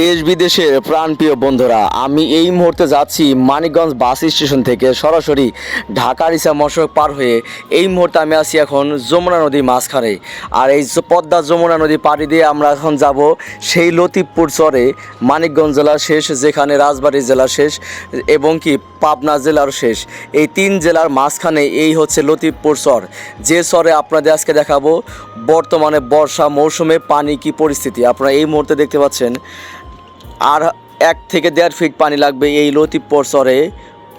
দেশ বিদেশের প্রাণপ্রিয় বন্ধুরা, আমি এই মুহূর্তে যাচ্ছি মানিকগঞ্জ বাস স্টেশন থেকে সরাসরি ঢাকার ইসা মশক পার হয়ে। এই মুহূর্তে আমি আছি এখন যমুনা নদী মাঝখানে। আর এই পদ্মা যমুনা নদী পাড়ি দিয়ে আমরা এখন যাব সেই লতিফপুর চরে মানিকগঞ্জ জেলার শেষ, যেখানে রাজবাড়ী জেলার শেষ এবং কি পাবনা জেলার শেষ। এই তিন জেলার মাঝখানে এই হচ্ছে লতিফপুর চর। যে চরে আপনাদের আজকে দেখাবো বর্তমানে বর্ষা মৌসুমে পানি কি পরিস্থিতি। আপনারা এই মুহূর্তে দেখতে পাচ্ছেন আর এক থেকে দেড় ফিট পানি লাগবে এই লতিফপুর চরে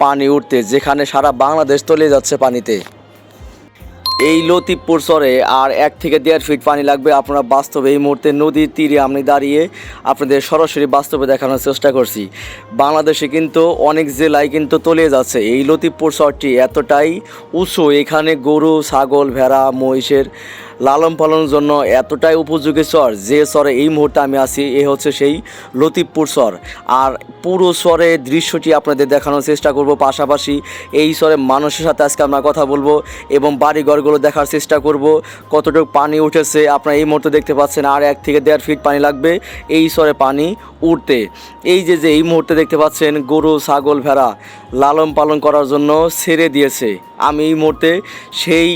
পানি উঠতে, যেখানে সারা বাংলাদেশ তলিয়ে যাচ্ছে পানিতে। এই লতিফপুর চরে আর এক থেকে দেড় ফিট পানি লাগবে। আপনারা বাস্তবে এই মুহূর্তে নদীর তীরে আমি দাঁড়িয়ে আপনাদের সরাসরি বাস্তবে দেখানোর চেষ্টা করছি। বাংলাদেশে কিন্তু অনেক জেলায় কিন্তু তলিয়ে যাচ্ছে। এই লতিফপুর চরটি এতটাই উঁচু, এখানে গরু, ছাগল, ভেড়া, মহিষের লালন পালনের জন্য এতটাই উপযোগী চর। যে চরে এই মুহূর্তে আমি আছি, এ হচ্ছে সেই লতিফপুর চর। আর পুরো চরে দৃশ্যটি আপনাদের দেখানোর চেষ্টা করব। পাশাপাশি এই চরে মানুষের সাথে আজকে আমরা কথা বলব এবং বাড়িঘরগুলো দেখার চেষ্টা করব। কতটুকু পানি উঠেছে আপনারা এই মুহূর্তে দেখতে পাচ্ছেন, আর এক থেকে দেড় ফিট পানি লাগবে এই চরে পানি উঠতে। এই যে যে এই মুহূর্তে দেখতে পাচ্ছেন গরু, ছাগল, ভেড়া লালন পালন করার জন্য ছেড়ে দিয়েছে। আমি এই মুহূর্তে সেই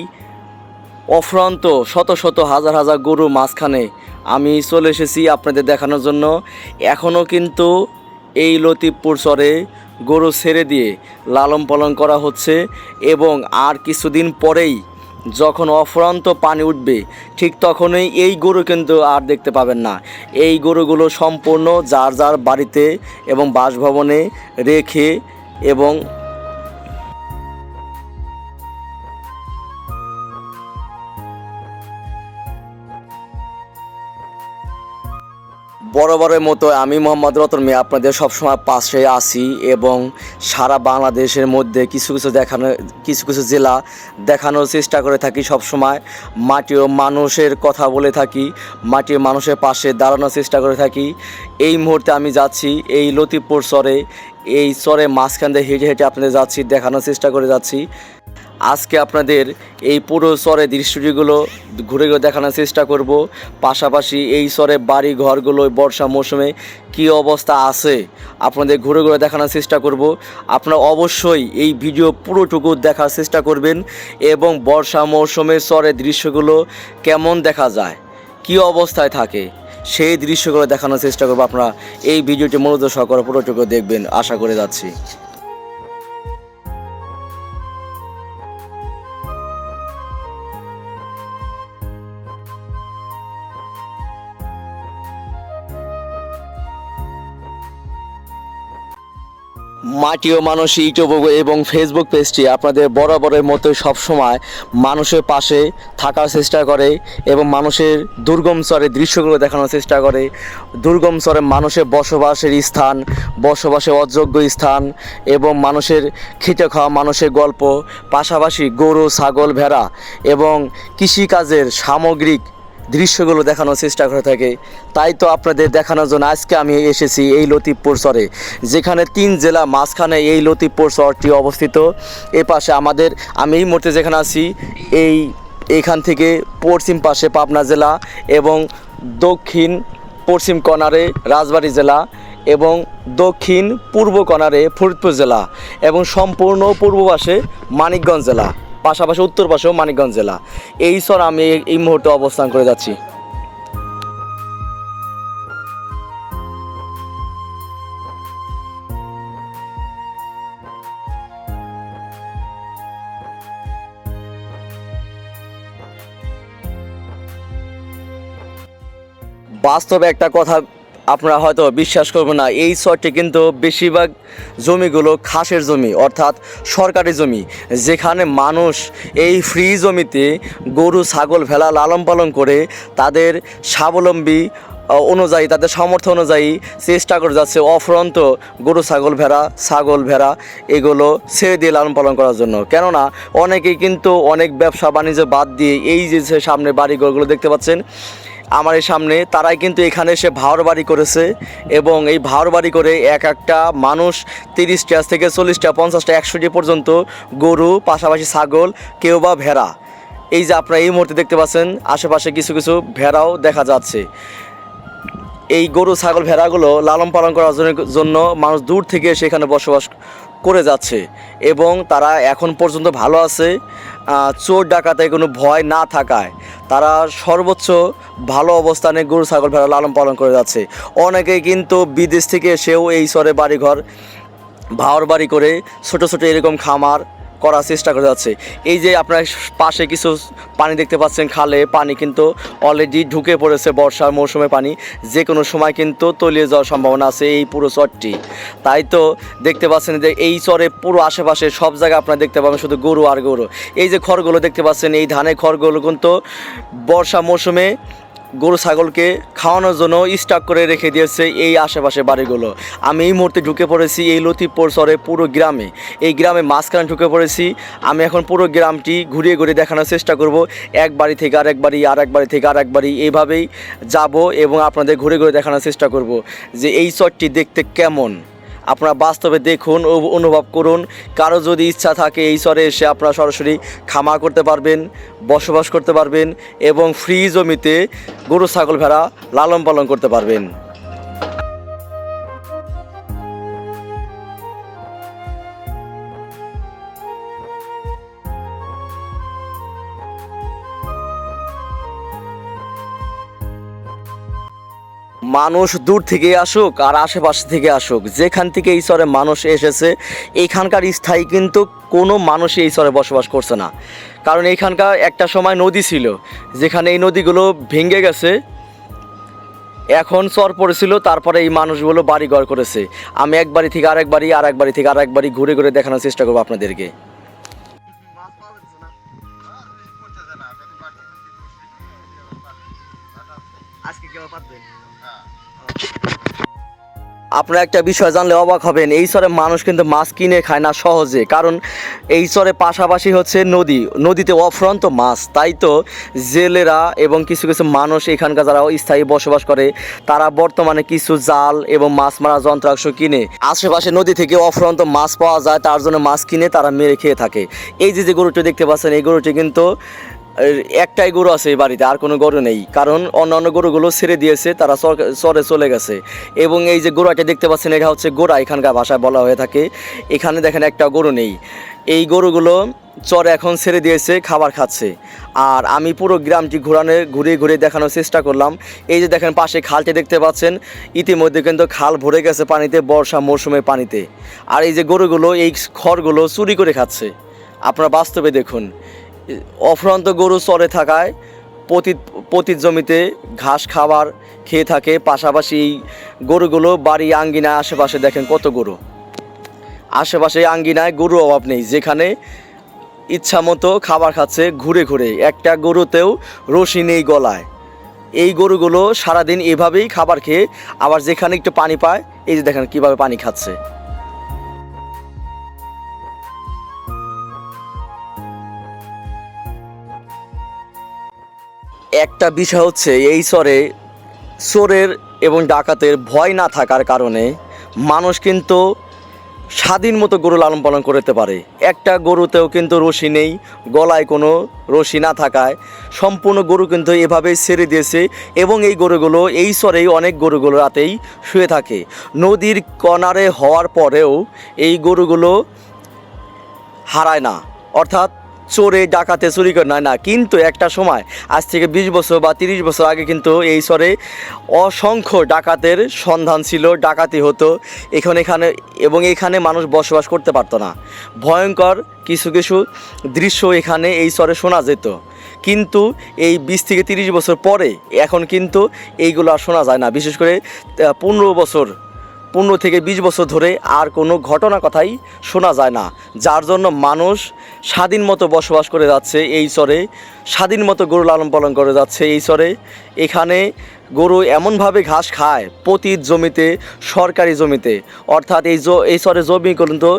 অফ্রান্ত শত শত হাজার হাজার গরু মাঝখানে আমি চলে এসেছি আপনাদের দেখানোর জন্য। এখনও কিন্তু এই লতিফপুর চরে গরু ছেড়ে দিয়ে লালন পালন করা হচ্ছে এবং আর কিছুদিন পরেই যখন অফুরান্ত পানি উঠবে, ঠিক তখনই এই গরু কিন্তু আর দেখতে পাবেন না। এই গরুগুলো সম্পূর্ণ যার যার বাড়িতে এবং বাসভবনে রেখে এবং বরাবরের মতো আমি মোহাম্মদ রতন মিয়া আপনাদের সবসময় পাশে আছি এবং সারা বাংলাদেশের মধ্যে কিছু কিছু দেখানো, কিছু কিছু জেলা দেখানোর চেষ্টা করে থাকি সবসময়। মাটি ও মানুষের কথা বলে থাকি মাটি ও মানুষের পাশে দাঁড়ানোর চেষ্টা করে থাকি। এই মুহূর্তে আমি যাচ্ছি এই লতিফপুর চরে, এই চরে মাঝখান দিয়ে হেঁটে হেঁটে আপনাদের যাচ্ছি, দেখানোর চেষ্টা করে যাচ্ছি। আজকে আপনাদের এই পুরো চরে দৃশ্যটিগুলো ঘুরে ঘুরে দেখানোর চেষ্টা করব। পাশাপাশি এই চরে বাড়ি ঘরগুলো বর্ষা মৌসুমে কী অবস্থা আছে আপনাদের ঘুরে ঘুরে দেখানোর চেষ্টা করব। আপনারা অবশ্যই এই ভিডিও পুরোটুকু দেখার চেষ্টা করবেন এবং বর্ষা মৌসুমে চরের দৃশ্যগুলো কেমন দেখা যায়, কী অবস্থায় থাকে, সেই দৃশ্যগুলো দেখানোর চেষ্টা করব। আপনারা এই ভিডিওটি মূলত সকল পুরোটুকু দেখবেন। আশা করে যাচ্ছি। মাটি ও মানুষ ইউটিউব এবং ফেসবুক পেজটি আপনাদের বরাবরের মতো সবসময় মানুষের পাশে থাকার চেষ্টা করে এবং মানুষের দুর্গম স্তরের দৃশ্যগুলো দেখানোর চেষ্টা করে। দুর্গম স্বরে মানুষের বসবাসের স্থান, বসবাসের অযোগ্য স্থান এবং মানুষের খেটে খাওয়া মানুষের গল্প, পাশাপাশি গরু, ছাগল, ভেড়া এবং কৃষিকাজের সামগ্রিক দৃশ্যগুলো দেখানোর চেষ্টা করে থাকে। তাই তো আপনাদের দেখানোর জন্য আজকে আমি এসেছি এই লতিফপুর চরে, যেখানে তিন জেলা মাঝখানে এই লতিফপুর চরটি অবস্থিত। এ পাশে আমাদের, আমি এই মুহূর্তে যেখানে আছি, এই এখান থেকে পশ্চিম পাশে পাবনা জেলা এবং দক্ষিণ পশ্চিম কর্নারে রাজবাড়ী জেলা এবং দক্ষিণ পূর্ব কর্নারে ফরিদপুর জেলা এবং সম্পূর্ণ পূর্ব পাশে মানিকগঞ্জ জেলা। পাশাপাশি উত্তর পাশেও মানিকগঞ্জ জেলা। এই সর আমি এই- মুহূর্তে অবস্থান করে যাচ্ছি। বাস্তবে একটা কথা আপনারা হয়তো বিশ্বাস করবেন না, এই শহরটি কিন্তু বেশিরভাগ জমিগুলো খাসের জমি, অর্থাৎ সরকারি জমি, যেখানে মানুষ এই ফ্রি জমিতে গরু, ছাগল ভেলা লালন পালন করে তাদের স্বাবলম্বী অনুযায়ী, তাদের সামর্থ্য অনুযায়ী চেষ্টা করে যাচ্ছে অফরন্ত গরু, ছাগল, ভেড়া ছাগল, ভেড়া এগুলো ছেড়ে দিয়ে লালন পালন করার জন্য। কেননা অনেকেই কিন্তু অনেক ব্যবসা বাণিজ্য বাদ দিয়ে এই যে সামনে বাড়িঘরগুলো দেখতে পাচ্ছেন আমার এই সামনে, তারাই কিন্তু এখানে এসে ভাওর বাড়ি করেছে এবং এই ভাওর বাড়ি করে এক একটা মানুষ তিরিশটা থেকে চল্লিশটা, পঞ্চাশটা, একশোটি পর্যন্ত গরু, পাশাপাশি ছাগল, কেউ বা ভেড়া। এই যে আপনারা এই মুহূর্তে দেখতে পাচ্ছেন, আশেপাশে কিছু কিছু ভেড়াও দেখা যাচ্ছে। এই গরু, ছাগল, ভেড়াগুলো লালন পালন করার জন্য- মানুষ দূর থেকে সেখানে বসবাস করে যাচ্ছে এবং তারা এখন পর্যন্ত ভালো আছে। চোর ডাকাতে কোনো ভয় না থাকায় তারা সর্বোচ্চ ভালো অবস্থানে গরু, ছাগল, ভেড়া লালন পালন করে যাচ্ছে। অনেকেই কিন্তু বিদেশ থেকে এসেও এই সরে বাড়িঘর ভাওয়ার বাড়ি করে ছোট ছোট এরকম খামার করার চেষ্টা করে যাচ্ছে। এই যে আপনার পাশে কিছু পানি দেখতে পাচ্ছেন, খালে পানি কিন্তু অলরেডি ঢুকে পড়েছে বর্ষার মৌসুমে পানি। যে কোনো সময় কিন্তু তলিয়ে যাওয়ার সম্ভাবনা আছে এই পুরো চরটি। তাই তো দেখতে পাচ্ছেন যে এই চরে পুরো আশেপাশে সব জায়গায় আপনারা দেখতে পাবেন শুধু গরু আর গরু। এই যে খড়গুলো দেখতে পাচ্ছেন, এই ধানের খড়গুলো কিন্তু বর্ষা মৌসুমে গরু, ছাগলকে খাওয়ানোর জন্য স্টক করে রেখে দিয়েছে এই আশেপাশে বাড়িগুলো। আমি এই মুহূর্তে ঢুকে পড়েছি এই লতিপুর চরে পুরো গ্রামে। এই গ্রামে মাঝখানে ঢুকে পড়েছি। আমি এখন পুরো গ্রামটি ঘুরিয়ে ঘুরিয়ে দেখানোর চেষ্টা করব। এক বাড়ি থেকে আরেক বাড়ি আর এক বাড়ি থেকে আর এক বাড়ি এইভাবেই যাব এবং আপনাদের ঘুরে ঘুরে দেখানোর চেষ্টা করব যে এই চরটি দেখতে কেমন। আপনারা বাস্তবে দেখুন ও অনুভব করুন। কারও যদি ইচ্ছা থাকে এই স্বরে এসে আপনারা সরাসরি খামা করতে পারবেন, বসবাস করতে পারবেন এবং ফ্রি জমিতে গরু, ছাগল, ভেড়া লালন পালন করতে পারবেন। মানুষ দূর থেকে আসুক আর আশেপাশে থেকে আসুক, যেখান থেকে এই চরে মানুষ এসেছে, এখানকার স্থায়ী কিন্তু কোনো মানুষই এই চরে বসবাস করছে না। কারণ এইখানকার একটা সময় নদী ছিল, যেখানে এই নদীগুলো ভেঙে গেছে। এখন চর পড়েছিল, তারপরে এই মানুষগুলো বাড়ি ঘর করেছে। আমি এক বাড়ি থেকে আরেক বাড়ি আর এক বাড়ি থেকে আর এক বাড়ি ঘুরে ঘুরে দেখানোর চেষ্টা করব আপনাদেরকে। আপনারা একটা বিষয় জানলে অবাক হবেন, এই চরে মানুষ কিন্তু মাছ কিনে খায় না সহজে। কারণ এই চরে পাশাপাশি হচ্ছে নদী, নদীতে অফ্রন্ত মাছ। তাই তো জেলেরা এবং কিছু কিছু মানুষ এখানকার যারা স্থায়ী বসবাস করে, তারা বর্তমানে কিছু জাল এবং মাছ মারা যন্ত্রাংশ কিনে। আশেপাশে নদী থেকে অফ্রন্ত মাছ পাওয়া যায়, তার জন্য মাছ কিনে তারা মেরে খেয়ে থাকে। এই যে যে গরুটি দেখতে পাচ্ছেন, এই গরুটি কিন্তু একটাই গরু আছে এই বাড়িতে, আর কোনো গরু নেই। কারণ অন্যান্য গরুগুলো ছেড়ে দিয়েছে, তারা চর- চলে গেছে। এবং এই যে গোড়াটা দেখতে পাচ্ছেন, এটা হচ্ছে গোড়া, এখানকার ভাষায় বলা হয়ে থাকে। এখানে দেখেন একটা গরু নেই। এই গরুগুলো চরে এখন ছেড়ে দিয়েছে, খাবার খাচ্ছে। আর আমি পুরো গ্রামটি ঘোরানো ঘুরে ঘুরে দেখানোর চেষ্টা করলাম। এই যে দেখেন, পাশে খালটি দেখতে পাচ্ছেন। ইতিমধ্যে কিন্তু খাল ভরে গেছে পানিতে, বর্ষা মৌসুমের পানিতে। আর এই যে গরুগুলো, এই খড়গুলো চুরি করে খাচ্ছে। আপনারা বাস্তবে দেখুন। অফ্রান্ত গরু চরে থাকায় প্রতি প্রতি জমিতে ঘাস খাবার খেয়ে থাকে। পাশাপাশি এই গরুগুলো বাড়ি আঙ্গিনায়, আশেপাশে দেখেন কত গরু। আশেপাশে আঙ্গিনায় গরু অভাব নেই। যেখানে ইচ্ছা মতো খাবার খাচ্ছে ঘুরে ঘুরে। একটা গরুতেও রশি নেই গলায়। এই গরুগুলো সারাদিন এভাবেই খাবার খেয়ে আবার যেখানে একটু পানি পায়, এই যে দেখেন কীভাবে পানি খাচ্ছে। একটা বিষয় হচ্ছে, এই চরে, চোরের এবং ডাকাতের ভয় না থাকার কারণে মানুষ কিন্তু স্বাধীন মতো গরু লালন পালন করতে পারে। একটা গরুতেও কিন্তু রশি নেই, গলায় কোনো রশি না থাকায়। সম্পূর্ণ গরু কিন্তু এভাবেই ছেড়ে দিয়েছে এবং এই গরুগুলো, এই স্বরেই অনেক গরুগুলো রাতেই শুয়ে থাকে। নদীর কনারে হওয়ার পরেও এই গরুগুলো হারায় না। অর্থাৎ চোরে ডাকাতে চুরি করে। নয় না, কিন্তু একটা সময়, আজ থেকে বিশ বছর বা তিরিশ বছর আগে কিন্তু এই চরে অসংখ্য ডাকাতের সন্ধান ছিল, ডাকাতি হতো। এখানে এখানে, এবং এখানে মানুষ বসবাস করতে পারতো না। ভয়ঙ্কর কিছু কিছু দৃশ্য এখানে এই চরে শোনা যেত। কিন্তু এই বিশ থেকে তিরিশ বছর পরে, এখন কিন্তু এইগুলো আর শোনা যায় না। বিশেষ করে পনেরো বছর পনেরো থেকে বিশ বছর ধরে আর কোনো ঘটনা কথাই শোনা যায় না। যার জন্য মানুষ স্বাধীন মতো বসবাস করে যাচ্ছে এই চরে, স্বাধীন মতো গরু লালন পালন করে যাচ্ছে এই চরে। এখানে গরু এমনভাবে ঘাস খায় প্রতি জমিতে, সরকারি জমিতে। অর্থাৎ এই এই চরে জমি কিন্তু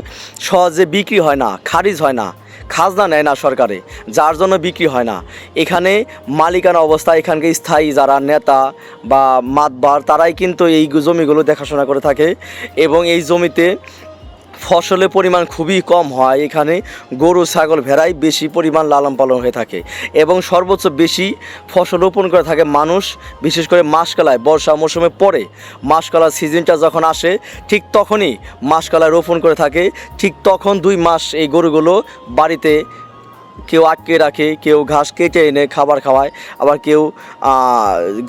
সহজে বিক্রি হয় না, খারিজ হয় না। খাজনা নেয় না সরকারে, যার জন্য বিক্রি হয় না। এখানে মালিকানা অবস্থা এখানকে স্থায়ী যারা নেতা বা মাতবার, তারাই কিন্তু এই জমিগুলো দেখাশোনা করে থাকে এবং এই জমিতে ফসলের পরিমাণ খুবই কম হয়। এখানে গরু, ছাগল, ভেড়াই বেশি পরিমাণ লালন পালন হয়ে থাকে এবং সর্বোচ্চ বেশি ফসল রোপণ করে থাকে মানুষ, বিশেষ করে মাসকালায় বর্ষা মৌসুমে পরে মাসকালার সিজনটা যখন আসে, ঠিক তখনই মাসকালা রোপণ করে থাকে। ঠিক তখন দুই মাস এই গরুগুলো বাড়িতে কেউ আটকে রাখে, কেউ ঘাস কেটে এনে খাবার খাওয়ায়, আবার কেউ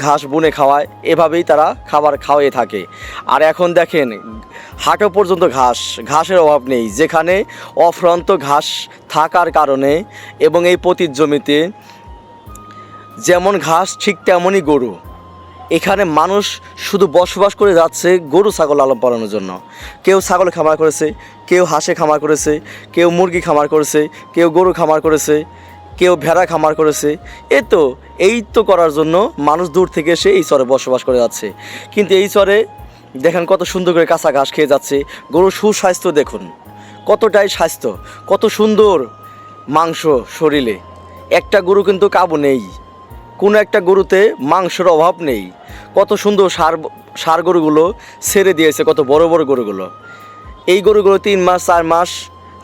ঘাস বুনে খাওয়ায়, এভাবেই তারা খাবার খাওয়াই থাকে। আর এখন দেখেন হাঁটো পর্যন্ত ঘাস, ঘাসের অভাব নেই। যেখানে অফ্রান্ত ঘাস থাকার কারণে এবং এই পতির জমিতে যেমন ঘাস, ঠিক তেমনই গরু। এখানে মানুষ শুধু বসবাস করে যাচ্ছে গরু, ছাগল লালন পালনের জন্য। কেউ ছাগল খামার করেছে, কেউ হাঁসে খামার করেছে, কেউ মুরগি খামার করেছে, কেউ গরু খামার করেছে, কেউ ভেড়া খামার করেছে। এ তো, এই তো করার জন্য মানুষ দূর থেকে এসে এই চরে বসবাস করে যাচ্ছে। কিন্তু এই চরে দেখেন কত সুন্দর করে কাঁচা ঘাস খেয়ে যাচ্ছে। গরুর সুস্বাস্থ্য দেখুন, কতটাই স্বাস্থ্য, কত সুন্দর মাংস শরীরে। একটা গরু কিন্তু কাবু নেই। কোনো একটা গরুতে মাংসের অভাব নেই। কত সুন্দর সার সার গরুগুলো ছেড়ে দিয়েছে, কত বড় বড় গরুগুলো। এই গরুগুলো তিন মাস, চার মাস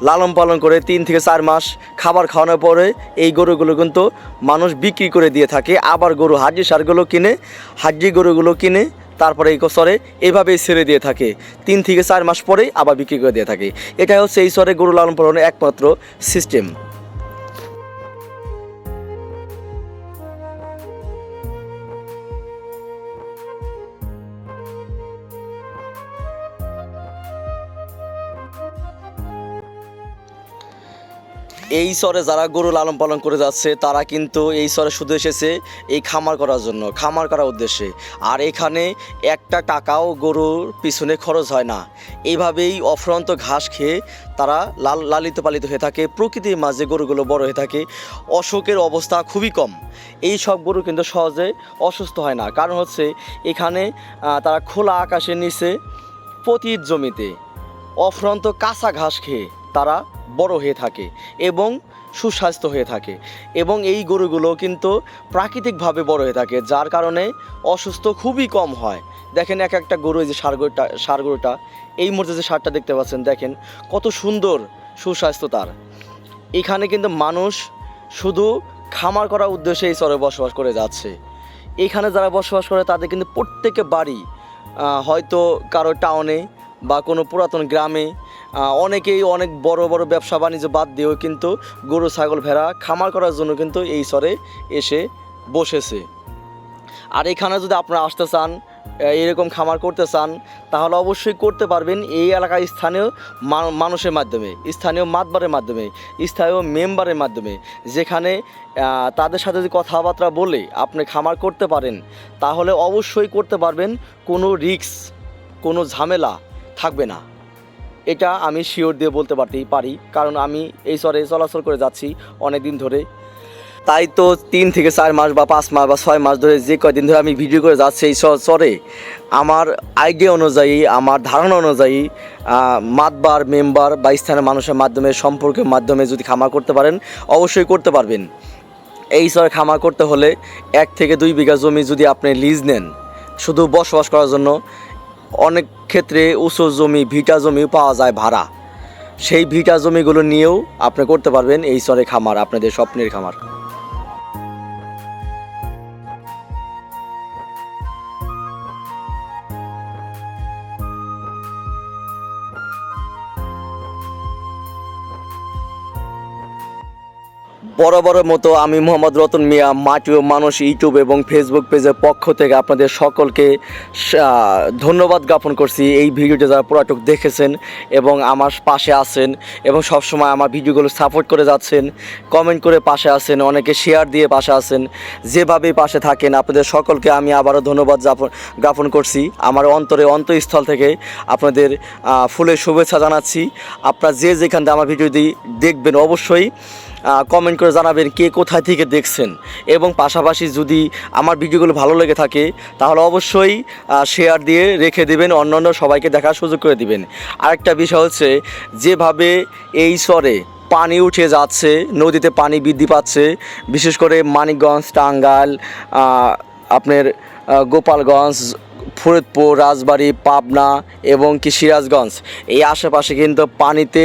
লালন পালন করে তিন থেকে চার মাস খাবার খাওয়ানোর পরে এই গরুগুলো কিন্তু মানুষ বিক্রি করে দিয়ে থাকে। আবার গরু হাজি সারগুলো কিনে হাজি গরুগুলো কিনে তারপরে এই সরে এভাবেই ছেড়ে দিয়ে থাকে। তিন থেকে চার মাস পরেই আবার বিক্রি করে দিয়ে থাকে। এটাই হচ্ছে এই সরে গরু লালন পালনের একমাত্র সিস্টেম এই স্বরে যারা গরু লালন পালন করে যাচ্ছে, তারা কিন্তু এই স্বরে শুধু এসেছে এই খামার করার জন্য, খামার করার উদ্দেশ্যে। আর এখানে একটা টাকাও গরুর পিছনে খরচ হয় না। এইভাবেই অফ্রন্ত ঘাস খেয়ে তারা লাল, লালিত পালিত হয়ে থাকে, প্রকৃতির মাঝে গরুগুলো বড় হয়ে থাকে। অসুখের অবস্থা খুবই কম। এই সব গরু কিন্তু সহজে অসুস্থ হয় না। কারণ হচ্ছে এখানে তারা খোলা আকাশের নিচে পতির জমিতে অফ্রন্ত কাঁচা ঘাস খেয়ে তারা বড় হয়ে থাকে এবং সুস্বাস্থ্য হয়ে থাকে। এবং এই গরুগুলো কিন্তু প্রাকৃতিকভাবে বড় হয়ে থাকে, যার কারণে অসুস্থ খুবই কম হয়। দেখেন এক একটা গরু, এই যে সার গরুটা সার গরুটা, এই মুহূর্তে যে সারটা দেখতে পাচ্ছেন, দেখেন কত সুন্দর সুস্বাস্থ্য তার। এখানে কিন্তু মানুষ শুধু খামার করার উদ্দেশ্যে এই চরে বসবাস করে যাচ্ছে। এখানে যারা বসবাস করে, তাদের কিন্তু প্রত্যেকে বাড়ি হয়তো কারও টাউনে বা কোনো পুরাতন গ্রামে অনেকেই অনেক বড় বড় ব্যবসা বাণিজ্য বাদ দিয়েও কিন্তু গরু, ছাগল, ভেড়া খামার করার জন্য কিন্তু এই চরে এসে বসেছে। আর এখানে যদি আপনারা আসতে চান এরকম খামার করতে চান, তাহলে অবশ্যই করতে পারবেন এই এলাকার স্থানীয় মানুষের মাধ্যমে, স্থানীয় মাতবারের মাধ্যমে, স্থানীয় মেম্বারের মাধ্যমে, যেখানে তাদের সাথে যদি কথাবার্তা বলে আপনি খামার করতে পারেন, তাহলে অবশ্যই করতে পারবেন, কোনো রিস্ক, কোনো ঝামেলা থাকবে না। এটা আমি শিওর দিয়ে বলতে পারতেই পারি, কারণ আমি এই চরে চলাচল করে যাচ্ছি অনেক দিন ধরে। তাই তো তিন থেকে চার মাস বা পাঁচ মাস বা ছয় মাস ধরে যে কয়দিন ধরে আমি ভিডিও করে যাচ্ছি এই চরে আমার আইডিয়া অনুযায়ী, আমার ধারণা অনুযায়ী মাতবার মেম্বার বা স্থানীয় মানুষের মাধ্যমে, সম্পর্কের মাধ্যমে যদি খামার করতে পারেন, অবশ্যই করতে পারবেন। এই চরে খামার করতে হলে এক থেকে দুই বিঘা জমি যদি আপনি লিজ নেন, শুধু বসবাস করার জন্য অনেক ক্ষেত্রে উঁচু জমি, ভিটা জমি পাওয়া যায় ভাড়া। সেই ভিটা জমিগুলো নিয়েও আপনি করতে পারবেন এই সরে খামার, আপনাদের স্বপ্নের খামার। বরাবরের মতো আমি মোহাম্মদ রতন মিয়া, মাটি ও মানুষ ইউটিউব এবং ফেসবুক পেজের পক্ষ থেকে আপনাদের সকলকে ধন্যবাদ জ্ঞাপন করছি। এই ভিডিওটা যারা পুরাটুক দেখেছেন এবং আমার পাশে আছেন এবং সবসময় আমার ভিডিওগুলো সাপোর্ট করে যাচ্ছেন কমেন্ট করে পাশে আছেন, অনেকে শেয়ার দিয়ে পাশে আছেন, যেভাবেই পাশে থাকেন, আপনাদের সকলকে আমি আবারও ধন্যবাদ জ্ঞাপন করছি। আমার অন্তরে অন্তঃস্থল থেকে আপনাদের ফুলের শুভেচ্ছা জানাচ্ছি। আপনারা যে যেখান থেকে আমার ভিডিওটি দেখবেন অবশ্যই কমেন্ট করে জানাবেন কে কোথায় থেকে দেখছেন। এবং পাশাপাশি যদি আমার ভিডিওগুলো ভালো লেগে থাকে, তাহলে অবশ্যই শেয়ার দিয়ে রেখে দেবেন, অন্যান্য সবাইকে দেখার সুযোগ করে দিবেন। আরেকটা বিষয় হচ্ছে, যেভাবে এই স্বরে পানি উঠে যাচ্ছে, নদীতে পানি বৃদ্ধি পাচ্ছে, বিশেষ করে মানিকগঞ্জ, টাঙ্গাইল আপনার গোপালগঞ্জ ফরিদপুর, রাজবাড়ী, পাবনা এবং কি সিরাজগঞ্জ। এই আশেপাশে কিন্তু পানিতে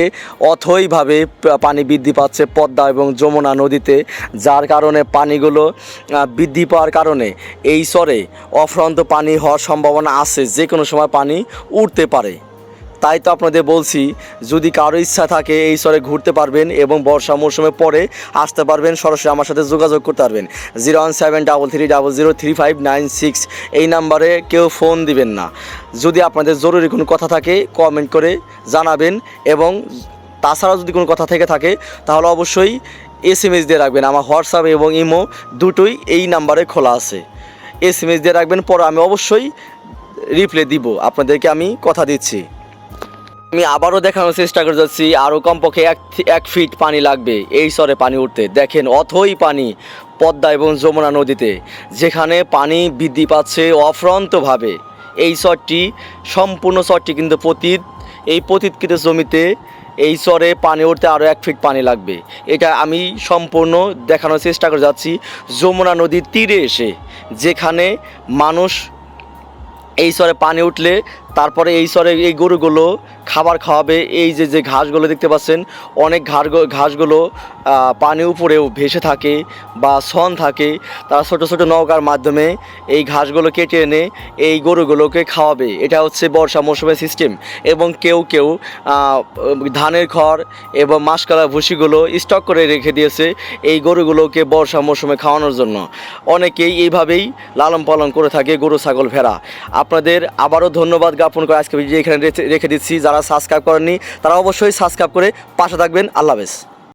অথইভাবে পানি বৃদ্ধি পাচ্ছে পদ্মা এবং যমুনা নদীতে, যার কারণে পানিগুলো বৃদ্ধি পাওয়ার কারণে এই স্বরে অফ্রান্ত পানি হওয়ার সম্ভাবনা আছে। যে কোনো সময় পানি উঠতে পারে। তাই তো আপনাদের বলছি, যদি কারও ইচ্ছা থাকে এই স্তরে ঘুরতে পারবেন এবং বর্ষা মৌসুমে পরে আসতে পারবেন, সরাসরি আমার সাথে যোগাযোগ করতে পারবেন। Zero one seven double three double zero three five nine six এই নাম্বারে কেউ ফোন দিবেন না। যদি আপনাদের জরুরি কোনো কথা থাকে কমেন্ট করে জানাবেন এবং তাছাড়াও যদি কোনো কথা থেকে থাকে, তাহলে অবশ্যই এস এম এস দিয়ে রাখবেন। আমার হোয়াটসঅ্যাপ এবং ইমো দুটোই এই নাম্বারে খোলা আছে। এস এম এস দিয়ে রাখবেন, পরে আমি অবশ্যই রিপ্লাই দিব। আপনাদেরকে আমি কথা দিচ্ছি। আমি আবারও দেখানোর চেষ্টা করে যাচ্ছি, আরও কমপক্ষে এক এক ফিট পানি লাগবে এই স্তরে পানি উঠতে। দেখেন অথই পানি পদ্মা এবং যমুনা নদীতে, যেখানে পানি বৃদ্ধি পাচ্ছে অফ্রন্তভাবে। এই চরটি সম্পূর্ণ চরটি কিন্তু পতীত। এই পতিতকৃত জমিতে এই চরে পানি উঠতে আরও এক ফিট পানি লাগবে। এটা আমি সম্পূর্ণ দেখানোর চেষ্টা করে যাচ্ছি যমুনা নদীর তীরে এসে, যেখানে মানুষ এই সরে পানি উঠলে তারপরে এই সরে এই গরুগুলো খাবার খাওয়াবে। এই যে যে ঘাসগুলো দেখতে পাচ্ছেন, অনেক ঘাস ঘাসগুলো পানি উপরেও ভেসে থাকে বা সন থাকে। তারা ছোটো ছোটো নৌকার মাধ্যমে এই ঘাসগুলো কেটে এনে এই গরুগুলোকে খাওয়াবে। এটা হচ্ছে বর্ষা মৌসুমের সিস্টেম এবং কেউ কেউ ধানের খড় এবং মাসকালা ভুসিগুলো স্টক করে রেখে দিয়েছে এই গরুগুলোকে বর্ষা মৌসুমে খাওয়ানোর জন্য। অনেকেই এইভাবেই লালন পালন করে থাকে গরু, ছাগল, ভেড়া। আপনাদের আবারও ধন্যবাদ জ্ঞাপন করে আজকে ভিডিও এখানে রেখে- দিচ্ছি। যারা সাবস্ক্রাইব করেননি, তারা অবশ্যই সাবস্ক্রাইব করে পাশে থাকবেন। আল্লাহ হাফেজ।